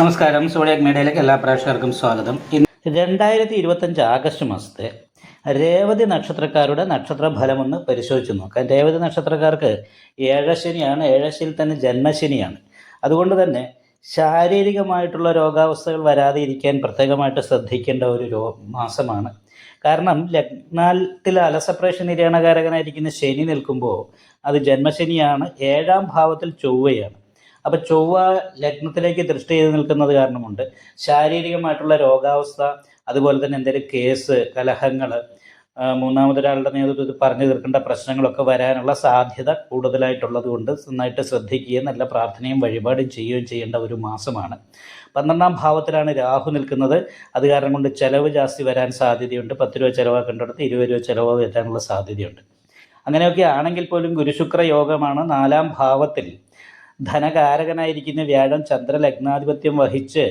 നമസ്കാരം. സോഡിയാക് മീഡിയയിലേക്ക് എല്ലാ പ്രേക്ഷകർക്കും സ്വാഗതം. രണ്ടായിരത്തി ഇരുപത്തഞ്ച് ആഗസ്റ്റ് മാസത്തെ രേവതി നക്ഷത്രക്കാരുടെ നക്ഷത്ര ഫലമൊന്ന് പരിശോധിച്ച് നോക്കാം. രേവതി നക്ഷത്രക്കാർക്ക് ഏഴശനിയാണ് ഏഴശനിയിൽ തന്നെ ജന്മശനിയാണ്. അതുകൊണ്ട് തന്നെ ശാരീരികമായിട്ടുള്ള രോഗാവസ്ഥകൾ വരാതെ ഇരിക്കാൻ പ്രത്യേകമായിട്ട് ശ്രദ്ധിക്കേണ്ട ഒരു മാസമാണ്. കാരണം ലഗ്നാത്തിൽ അലസപ്രേഷ നിര്യാണകാരകനായിരിക്കുന്ന ശനി നിൽക്കുമ്പോൾ അത് ജന്മശനിയാണ്. ഏഴാം ഭാവത്തിൽ ചൊവ്വയാണ്. അപ്പോൾ ചൊവ്വ ലഗ്നത്തിലേക്ക് ദൃഷ്ടി ചെയ്ത് നിൽക്കുന്നത് കാരണമുണ്ട്. ശാരീരികമായിട്ടുള്ള രോഗാവസ്ഥ അതുപോലെ തന്നെ എന്തെങ്കിലും കേസ് കലഹങ്ങൾ മൂന്നാമതൊരാളുടെ നേതൃത്വത്തിൽ പറഞ്ഞു തീർക്കേണ്ട പ്രശ്നങ്ങളൊക്കെ വരാനുള്ള സാധ്യത കൂടുതലായിട്ടുള്ളത് കൊണ്ട് നന്നായിട്ട് ശ്രദ്ധിക്കുകയും നല്ല പ്രാർത്ഥനയും വഴിപാടും ചെയ്യുകയും ചെയ്യേണ്ട ഒരു മാസമാണ്. പന്ത്രണ്ടാം ഭാവത്തിലാണ് രാഹു നിൽക്കുന്നത്. അത് കാരണം കൊണ്ട് ചിലവ് ജാസ്തി വരാൻ സാധ്യതയുണ്ട്. പത്ത് രൂപ ചിലവാക്കേണ്ടടുത്ത് ഇരുപത് രൂപ ചിലവ് വരാനുള്ള സാധ്യതയുണ്ട്. അങ്ങനെയൊക്കെ ആണെങ്കിൽ പോലും ഗുരുശുക്ര യോഗമാണ് നാലാം ഭാവത്തിൽ ധനകാരകനായിരിക്കുന്ന വ്യാഴം ചന്ദ്ര ലഗ്നാധിപത്യം വഹിച്ച്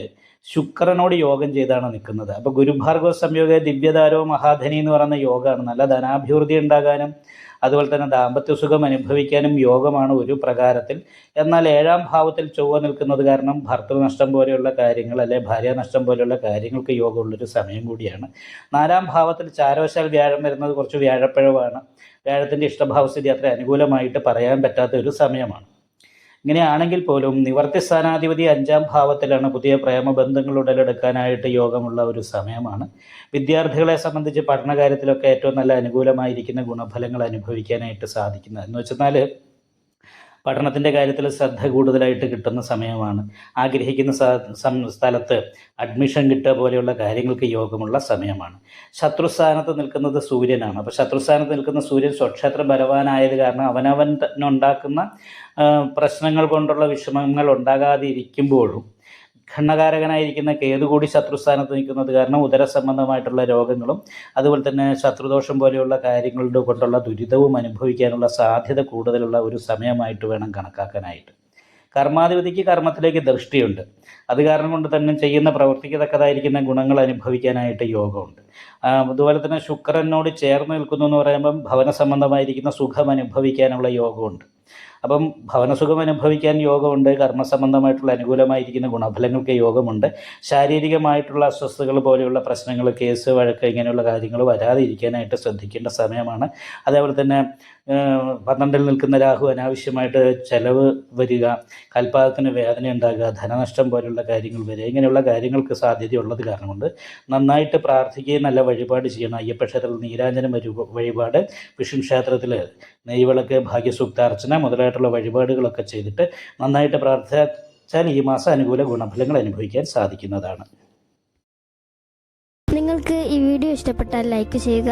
ശുക്രനോട് യോഗം ചെയ്താണ് നിൽക്കുന്നത്. അപ്പോൾ ഗുരുഭാർഗവ സംയോഗ ദിവ്യതാരോ മഹാധനി എന്ന് പറയുന്ന യോഗമാണ്. നല്ല ധനാഭിവൃദ്ധി ഉണ്ടാകാനും അതുപോലെ തന്നെ ദാമ്പത്യ സുഖം അനുഭവിക്കാനും യോഗമാണ് ഒരു പ്രകാരത്തിൽ. എന്നാൽ ഏഴാം ഭാവത്തിൽ ചൊവ്വ നിൽക്കുന്നത് കാരണം ഭർത്തൃ നഷ്ടം പോലെയുള്ള കാര്യങ്ങൾ അല്ലെ ഭാര്യാനഷ്ടം പോലെയുള്ള കാര്യങ്ങൾക്ക് യോഗമുള്ളൊരു സമയം കൂടിയാണ്. നാലാം ഭാവത്തിൽ ചാരവശാൽ വ്യാഴം വരുന്നത് കുറച്ച് വ്യാഴപ്പിഴവാണ് വ്യാഴത്തിന്റെ ഇഷ്ടഭാവസ്ഥിതി അത്ര അനുകൂലമായിട്ട് പറയാൻ പറ്റാത്ത ഒരു സമയമാണ്. ഇങ്ങനെയാണെങ്കിൽ പോലും നിവർത്തി സ്ഥാനാധിപതി അഞ്ചാം ഭാവത്തിലാണ് പുതിയ പ്രേമബന്ധങ്ങൾ ഉടലെടുക്കാനായിട്ട് യോഗമുള്ള ഒരു സമയമാണ്. വിദ്യാർത്ഥികളെ സംബന്ധിച്ച് പഠനകാര്യത്തിലൊക്കെ ഏറ്റവും നല്ല അനുകൂലമായിരിക്കുന്ന ഗുണഫലങ്ങൾ അനുഭവിക്കാനായിട്ട് സാധിക്കുന്നത്. എന്ന് വെച്ചെന്നാൽ പഠനത്തിന്റെ കാര്യത്തിൽ ശ്രദ്ധ കൂടുതലായിട്ട് കിട്ടുന്ന സമയമാണ്. ആഗ്രഹിക്കുന്ന സ്ഥലത്ത് അഡ്മിഷൻ കിട്ടുക പോലെയുള്ള കാര്യങ്ങൾക്ക് യോഗമുള്ള സമയമാണ്. ശത്രുസ്ഥാനത്ത് നിൽക്കുന്നത് സൂര്യനാണ്. അപ്പോൾ ശത്രുസ്ഥാനത്ത് നിൽക്കുന്ന സൂര്യൻ സ്വക്ഷേത്ര ബലവാനായത് കാരണം അവനവൻ ഉണ്ടാക്കുന്ന പ്രശ്നങ്ങൾ കൊണ്ടുള്ള വിഷമങ്ങൾ ഉണ്ടാകാതിരിക്കുമ്പോഴും ഖണ്ഡകാരകനായിരിക്കുന്ന കേതു കൂടി ശത്രുസ്ഥാനത്ത് നിൽക്കുന്നത് കാരണം ഉദര സംബന്ധമായിട്ടുള്ള രോഗങ്ങളും അതുപോലെ തന്നെ ശത്രുദോഷം പോലെയുള്ള കാര്യങ്ങളുടെ കൊണ്ടുള്ള ദുരിതവും അനുഭവിക്കാനുള്ള സാധ്യത കൂടുതലുള്ള ഒരു സമയമായിട്ട് വേണം കണക്കാക്കാനായിട്ട്. കർമാധിപതിക്ക് കർമ്മത്തിലേക്ക് ദൃഷ്ടിയുണ്ട്. അത് കാരണം കൊണ്ട് തന്നെ ചെയ്യുന്ന പ്രവർത്തിക്ക് തക്കതായിരിക്കുന്ന ഗുണങ്ങൾ അനുഭവിക്കാനായിട്ട് യോഗമുണ്ട്. അതുപോലെ തന്നെ ശുക്രനോട് ചേർന്ന് നിൽക്കുന്നു എന്ന് പറയുമ്പം ഭവന സംബന്ധമായിരിക്കുന്ന സുഖം അനുഭവിക്കാനുള്ള യോഗമുണ്ട്. അപ്പം ഭവനസുഖം അനുഭവിക്കാൻ യോഗമുണ്ട് കർമ്മസംബന്ധമായിട്ടുള്ള അനുകൂലമായിരിക്കുന്ന ഗുണഫലങ്ങൾക്ക് യോഗമുണ്ട്. ശാരീരികമായിട്ടുള്ള അസ്വസ്ഥതകൾ പോലെയുള്ള പ്രശ്നങ്ങൾ കേസ് വഴക്ക് ഇങ്ങനെയുള്ള കാര്യങ്ങൾ വരാതിരിക്കാനായിട്ട് ശ്രദ്ധിക്കേണ്ട സമയമാണ്. അതേപോലെ തന്നെ പന്ത്രണ്ടിൽ നിൽക്കുന്ന രാഹു അനാവശ്യമായിട്ട് ചെലവ് വരിക കൽപ്പാദത്തിന് വേദന ഉണ്ടാകുക ധനനഷ്ടം പോലുള്ള കാര്യങ്ങൾ വരിക ഇങ്ങനെയുള്ള കാര്യങ്ങൾക്ക് സാധ്യതയുള്ളത് കാരണം കൊണ്ട് നന്നായിട്ട് പ്രാർത്ഥിക്കുകയും നല്ല വഴിപാട് ചെയ്യണം. അയ്യപ്പക്ഷേത്രത്തിൽ നീരാഞ്ജനം വഴി വഴിപാട് വിഷ്ണു ക്ഷേത്രത്തിൽ നെയ്വിളക്ക് ഭാഗ്യസൂക്താർച്ചന മുതലായിട്ടുള്ള വഴിപാടുകളൊക്കെ ചെയ്തിട്ട് നന്നായിട്ട് പ്രാർത്ഥിച്ചാൽ ഈ മാസം അനുകൂല ഗുണഫലങ്ങൾ അനുഭവിക്കാൻ സാധിക്കുന്നതാണ്. നിങ്ങൾക്ക് ഈ വീഡിയോ ഇഷ്ടപ്പെട്ടാൽ ലൈക്ക് ചെയ്യുക